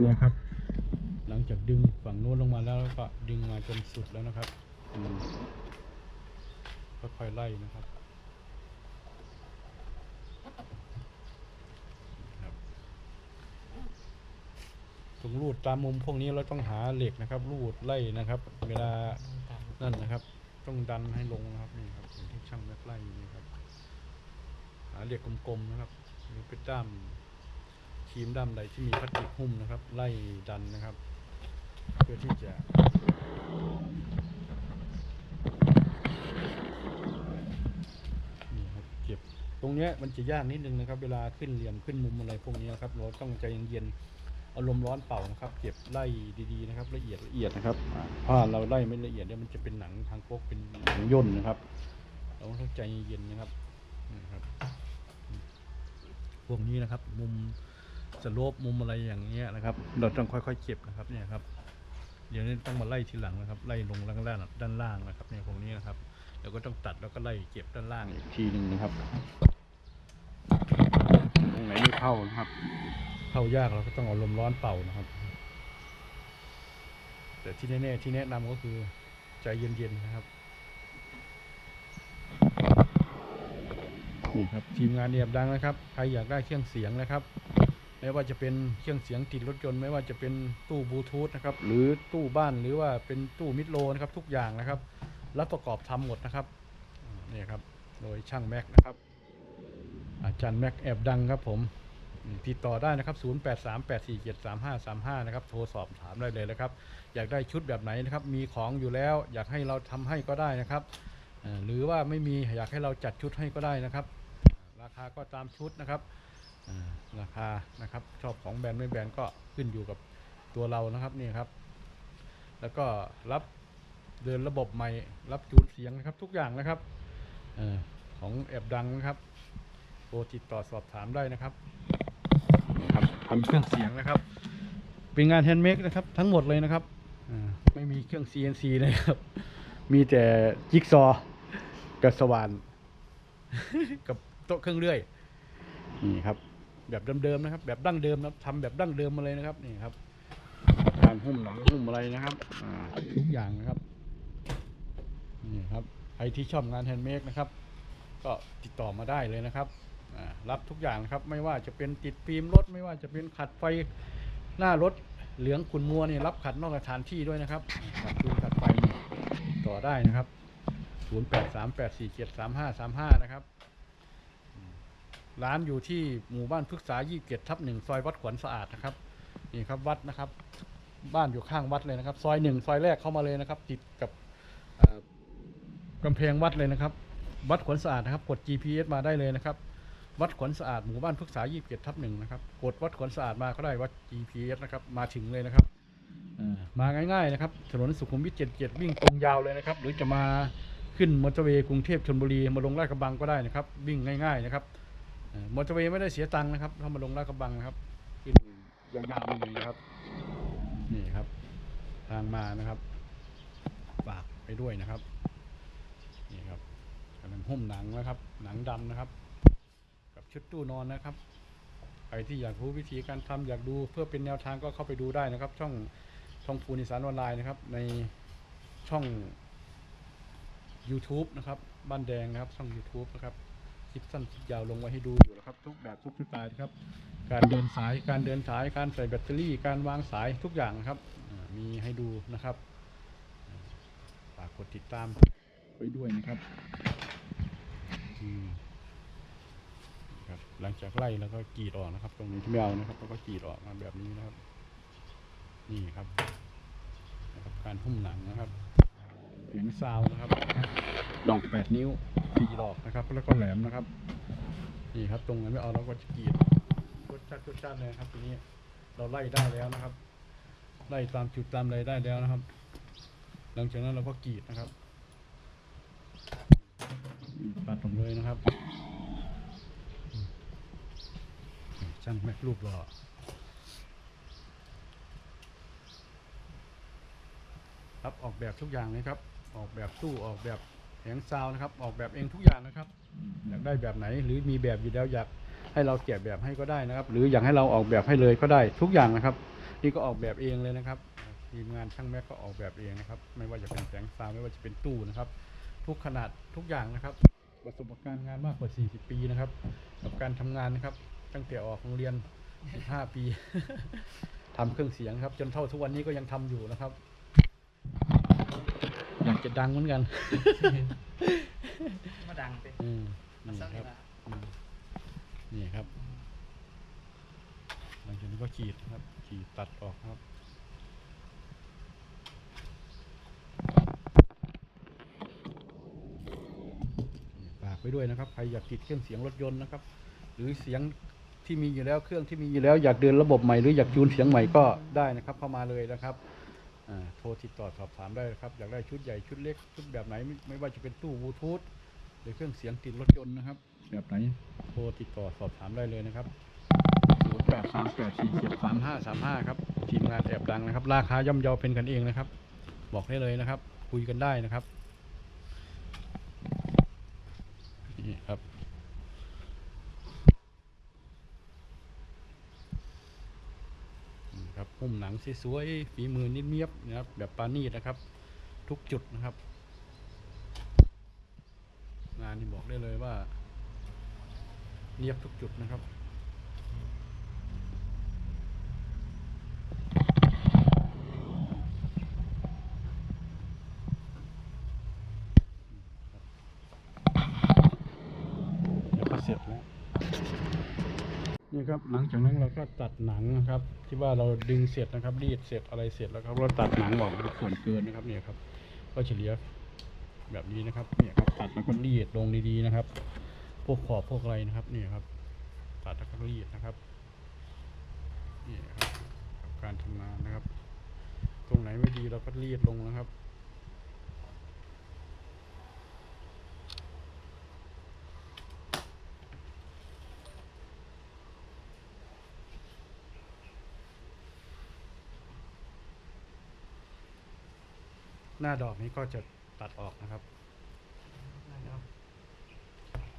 เนี่ยครับ หลังจากดึงฝั่งโน้นลงมาแล้วก็ดึงมาจนสุดแล้วนะครับค่อยๆไล่นะครับครับตรงรูดตามมุมพวกนี้เราต้องหาเหล็กนะครับ รูดไล่นะครับ เวลานั่นนะครับ ต้องดันให้ลงนะครับนี่ครับที่ช่างแม็กไล่นี่ครับ หาเหล็กกลมๆนะครับหรือเป็นด้าม รีมด้ามใดที่มีพลาสติกหุ้มนะครับ ไล่ดันนะครับ เพื่อที่จะเก็บตรงเนี้ยมันจะยากนิดนึงนะครับ เวลาขึ้นเหลี่ยมขึ้นมุมอะไรพวกนี้นครับเราต้องใจเย็นๆเอาลมณ์ร้อนเป่านะครับ เก็บไล่ดีๆนะครับ ละเอียดละเอียดนะครับถ้าเราไล่ไม่ละเอียดเนี่ยมันจะเป็นหนังทางพวกเป็นหนังย่นนะครับเราต้องใจเย็นๆนะครับนะครับพวกนี้นะครับมุม สโลปมุมอะไรอย่างเงี้ยนะครับ เราต้องค่อยๆเก็บนะครับเนี่ยครับ เดี๋ยวนี้ต้องมาไล่ทีหลังนะครับ ไล่ลงล่างล่างด้านล่างนะครับเนี่ยพวกนี้นะครับแล้วก็ต้องตัดแล้วก็ไล่เก็บด้านล่างอีกทีหนึ่งนะครับตรงไหนไม่เข้านะครับ เข้ายากเราก็ต้องเอาลมร้อนเป่านะครับ แต่ที่แน่ๆที่แนะนำก็คือใจเย็นๆนะครับนี่ครับทีมงานเนียบดังนะครับ ใครอยากได้เครื่องเสียงนะครับ ไม่ว่าจะเป็นเครื่องเสียงติดรถยนต์ไม่ว่าจะเป็นตู้บลูทูธนะครับหรือตู้บ้านหรือว่าเป็นตู้มิดโลนะครับทุกอย่างนะครับ รับประกอบทำหมดนะครับนี่ครับโดยช่างแม็กนะครับ อาจารย์แม็กแอบดังครับผมติดต่อได้นะครับ 0838473535 นะครับ โทรสอบถามได้เลยนะครับ อยากได้ชุดแบบไหนนะครับ มีของอยู่แล้ว อยากให้เราทำให้ก็ได้นะครับ หรือว่าไม่มีอยากให้เราจัดชุดให้ก็ได้นะครับ ราคาก็ตามชุดนะครับ ราคานะครับชอบของแบรนด์ไม่แบรนด์ก็ขึ้นอยู่กับตัวเรานะครับนี่ครับ แล้วก็รับเดินระบบใหม่รับจูนเสียงนะครับทุกอย่างนะครับเออของแอบดังนะครับโทรติดต่อสอบถามได้นะครับนี่ครับทำเครื่องเสียงนะครับ เป็นงานแฮนด์เมดนะครับ ทั้งหมดเลยนะครับอ่าไม่มีเครื่อง CNC เลยครับ มีแต่จิ๊กซอว์กับสว่านกับโต๊ะเครื่องเลื่อยนี่ครับ แบบเดิมๆนะครับ แบบดั้งเดิมนะครับทำแบบดั้งเดิมมาเลยนะครับนี่ครับการหุ้มหลังหุ้มอะไรนะครับอ่าทุกอย่างนะครับนี่ครับใครที่ชอบงานแฮนด์เมดนะครับ ก็ติดต่อมาได้เลยนะครับอ่ารับทุกอย่างนะครับไม่ว่าจะเป็นติดฟิล์มรถ ไม่ว่าจะเป็นขัดไฟหน้ารถเหลืองขุนมัวนี่รับขัดนอกสถานที่ด้วยนะครับขัดดูขัดไฟนี่ต่อได้นะครับ 0838473535 นะครับอืม ร้านอยู่ที่หมู่บ้านพฤกษา27ทับหนึ่งซอยวัดขวัญสะอาดนะครับนี่ครับวัดนะครับ บ้านอยู่ข้างวัดเลยนะครับ ซอยหนึ่งซอยแรกเข้ามาเลยนะครับ ติดกับเอ่อกำแพงวัดเลยนะครับ วัดขวัญสะอาดนะครับ กด GPS มาได้เลยนะครับ วัดขวัญสะอาดหมู่บ้านพฤกษา27ทับหนึ่งนะครับ กดวัดขวัญสะอาดมาก็ได้วัด GPS นะครับ มาถึงเลยนะครับอ่ามาง่ายๆนะครับ ถนนสุขุมวิท 77 วิ่งตรงยาวเลยนะครับ หรือจะมาขึ้นมอเตอร์เวย์กรุงเทพชลบุรีมาลงลาดกระบังก็ได้นะครับ วิ่งง่าย ๆ นะครับเอ่อ มอเตอร์เวย์ไม่ได้เสียตังค์นะครับถ้ามาลงลาดกระบังนะครับขึ้นยาวๆเลยนะครับ นี่ครับ ทางมานะครับฝากไปด้วยนะครับ นี่ครับกำลังหุ้มหนังนะครับ หนังดำนะครับ กับชุดตู้นอนนะครับใครที่อยากรู้วิธีการทำอยากดูเพื่อเป็นแนวทางก็เข้าไปดูได้นะครับ ช่องช่องฟูนิสานออนไลน์นะครับ ในช่อง YouTube นะครับ บ้านแดงนะครับ ช่อง YouTube นะครับค ลิปสั้นคลิปยาวลงไว้ให้ดูอยู่นะครับ ทุกแบบทุกสไตล์นะครับ การเดินสายการเดินสายการใส่แบตเตอรี่การวางสายทุกอย่างนะครับอ่ามีให้ดูนะครับอ่าฝากกดติดตามไว้ด้วยนะครับอืมครับ หลังจากไล่แล้วก็กรีดออกนะครับ ตรงนี้ที่ไม่เอานะครับ แล้วก็กรีดออกมาแบบนี้นะครับ นี่ครับนะครับ การหุ้มหนังนะครับเสียงซาวน์นะครับ ดอกแปดนิ้วสี่ดอกนะครับ แล้วก็แหลมนะครับ นี่ครับ ตรงนั้นไม่เอาเราก็จะกรีดรสชาติรสชาติเลยครับทีนี้เราไล่ได้แล้วนะครับ ไล่ตามจุดตามอะไรได้แล้วนะครับ หลังจากนั้นเราก็กรีดนะครับปัดลงเลยนะครับช่างแม็กรูปหล่อครับออกแบบทุกอย่างเลยครับ ออกแบบตู้ออกแบบ แผงซาวนะครับ ออกแบบเองทุกอย่างนะครับ อยากได้แบบไหน หรือมีแบบอยู่แล้วอยากให้เราแกะแบบให้ก็ได้นะครับ หรืออยากให้เราออกแบบให้เลยก็ได้ทุกอย่างนะครับ นี่ก็ออกแบบเองเลยนะครับทีมงานช่างแม็กก็ออกแบบเองนะครับ ไม่ว่าจะเป็นแสงซาวไม่ว่าจะเป็นตู้นะครับ ทุกขนาดทุกอย่างนะครับ ประสบการณ์งานมากกว่า 40 ปีนะครับ กับการทำงานนะครับ ตั้งแต่ออกโรงเรียน 15 ปีทำเครื่องเสียงครับ จนเท่าทุกวันนี้ก็ยังทำอยู่นะครับ จะดังเหมือนกัน มาดังไปอืมมานี่สักคนี่รับละอืมนี่ครับ หลังจากนี้ก็ขีดครับ ขีดตัดออกครับ ฝากไว้ด้วยนะครับ ใครอยากติดเครื่องเสียงรถยนต์นะครับ หรือเสียงที่มีอยู่แล้วเครื่องที่มีอยู่แล้วอยากเดินระบบใหม่หรืออยากจูนเสียงใหม่ก็ได้นะครับ เข้ามาเลยนะครับอ่า โทรติดต่อสอบถามได้นะครับ อยากได้ชุดใหญ่ชุดเล็ก ชุดแบบไหนไม่ไม่ว่าจะเป็นตู้บลูทูธหรือเครื่องเสียงติดรถยนต์นะครับ แบบไหนโทรติดต่อสอบถามได้เลยนะครับ0 8 3 8 4 7 3 5 3 5ครับทีมงานแอบดังนะครับ ราคาย่อมเยาเป็นกันเองนะครับ บอกได้เลยนะครับ คุยกันได้นะครับนี่ครับ นี่ครับ หุ้มหนังสวยๆฝีมือนิดเนียบนะครับแบบปานีนะครับ ทุกจุดนะครับ งานนี้บอกได้เลยว่า เนียบทุกจุดนะครับ เดี๋ยวก็เสร็จแล้ว ครับ หลังจากนั้นเราก็ตัดหนังนะครับ ที่ว่าเราดึงเสร็จนะครับรีดเสร็จอะไรเสร็จแล้วครับเราตัดหนังออกเป็นส่วนเกินนะครับเนี่ยครับ ก็เฉลี่ยแบบนี้นะครับเนี่ยครับตัดแล้วก็รีดลงดีๆนะครับ พวกขอบพวกอะไรนะครับเนี่ยครับ ตัดแล้วก็รีดนะครับนี่ครับกับการทำงานนะครับ ตรงไหนไม่ดีเราก็รีดลงนะครับ หน้าดอกนี้ก็จะตัดออกนะครับ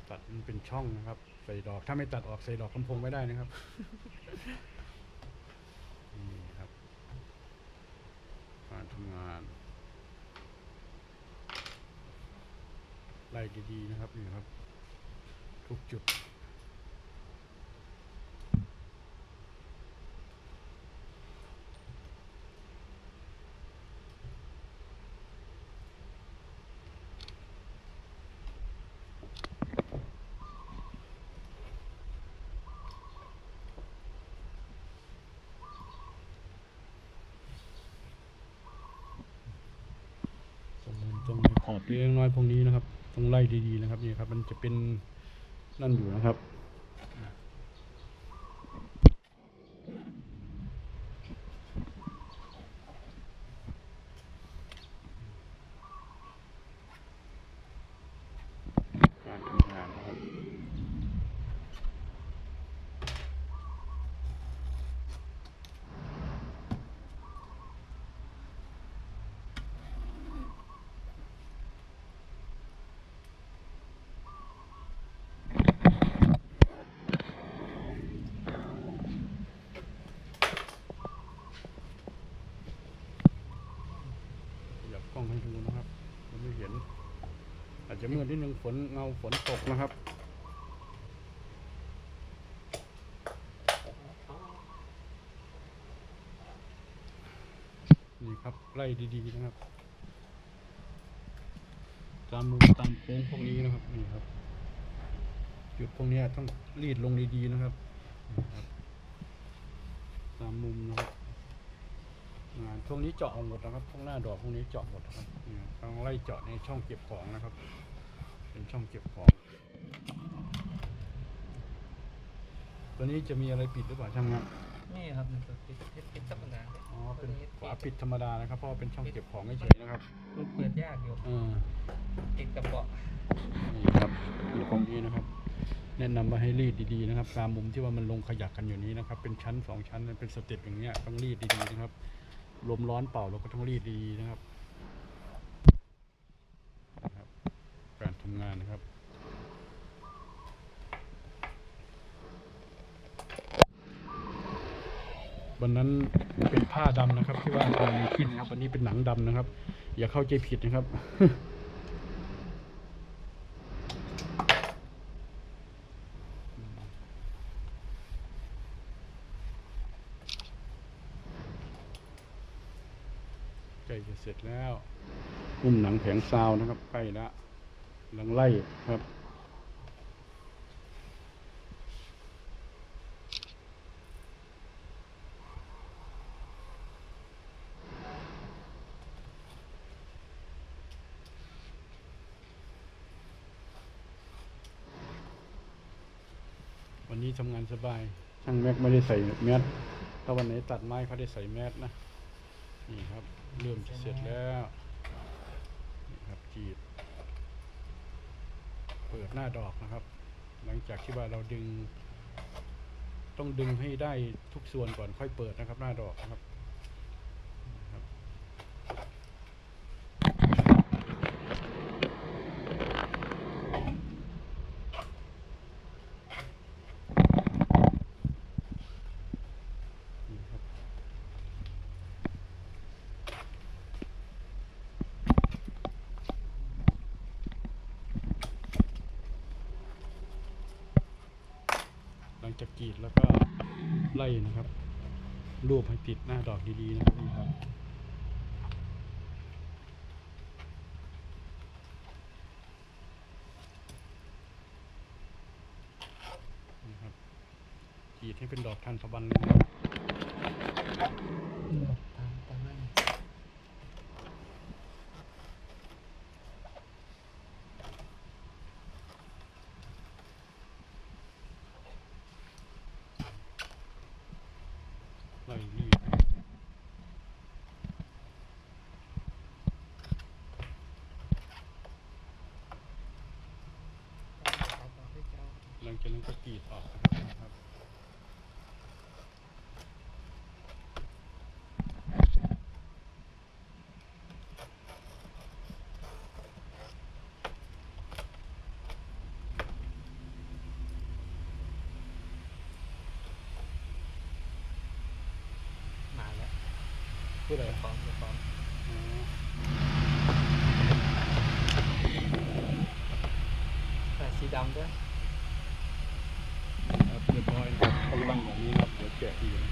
ตัดมันเป็นช่องนะครับ ใส่ดอกถ้าไม่ตัดออกใส่ดอกลำโพงไม่ได้นะครับนี่ครับการทำงานไล่ดีๆนะครับนี่ครับ ทุกจุด ตรงนั้นตรง ขอบเล็กน้อยพวกนี้นะครับต้องไล่ดีๆนะครับนี่ครับ มันจะเป็นนั่นอยู่นะครับ การทำงานนะครับ อยากกล้องให้ดูนะครับมันไม่เห็น อา จะมืดนิดนึงฝนเงาฝนตกนะครับนี่ครับไล่ดีๆนะครับ ตามมุมตามโค้งพวกนี้นะครับนี่ครับ จุดพวกนี้ต้องรีดลงดีๆนะครับ ตามมุมนะครับงานพวกนี้เจาะหมดนะครับพวกหน้าดอกพวกนี้เจาะหมดนะครับต้องไล่เจาะในช่องเก็บของนะครับ เป็นช่องเก็บของตัวนี้จะมีอะไรปิดหรือเปล่าช่างงานนี่ครับมันเปิดปิดปิดปิดธรรมดาอ๋อเป็นฝาปิดธรรมดานะครับเพราะว่าเป็นช่องเก็บของเฉยๆนะครับมันเปิดยากอยู่อ่าติดกับเบาะนี่ครับอยู่ตรงนี้นะครับ แนะนำว่าให้รีดดีๆนะครับตามมุมที่ว่ามันลงขยักกันอยู่นี้นะครับ เป็นชั้นสองชั้นเป็นสเต็ปอย่างเงี้ยต้องรีดดีๆนะครับลมร้อนเป่าเราก็ต้องรีดดีๆนะครับนะครับ การทำงานนะครับ วันนั้นเป็นผ้าดำนะครับ ที่ว่าทำมีขึ้นนะครับวันนี้เป็นหนังดำนะครับ อย่าเข้าใจผิดนะครับใกล้จะเสร็จแล้วหุ้มหนังแผงซาวนะครับใกล้แล้ว กำลังไล่ครับวันนี้ทำงานสบาย ช่างแม็กไม่ได้ใส่แมสถ้าวันไหนตัดไม้เขาได้ใส่แมสนะ นี่ครับ เริ่มจะเสร็จแล้ว นี่ครับจีบ ปิดหน้าดอกนะครับ หลังจากที่ว่าเราดึง ต้องดึงให้ได้ทุกส่วนก่อนค่อยเปิดนะครับ หน้าดอกนะครับนี่ครับ นี่ครับ ห ลังจากกรีดแล้วก็ไล่นะครับรูปให้ติดหน้าดอกดีๆนะครับนี่ครับนี่ครับกรีดให้เป็นดอกทานตะวันเลยนะครับ ตามตามนั่น ไล่รีด เอาต่อให้เจ้า หลัง จากนั้นก็กรีดออกนะครับมาแล้วพูดอะไรพร้อมพร้อมอ๋อแต่สีดำด้วย ครับเรียบร้อยนะครับต้องตั้งแบบนี้ น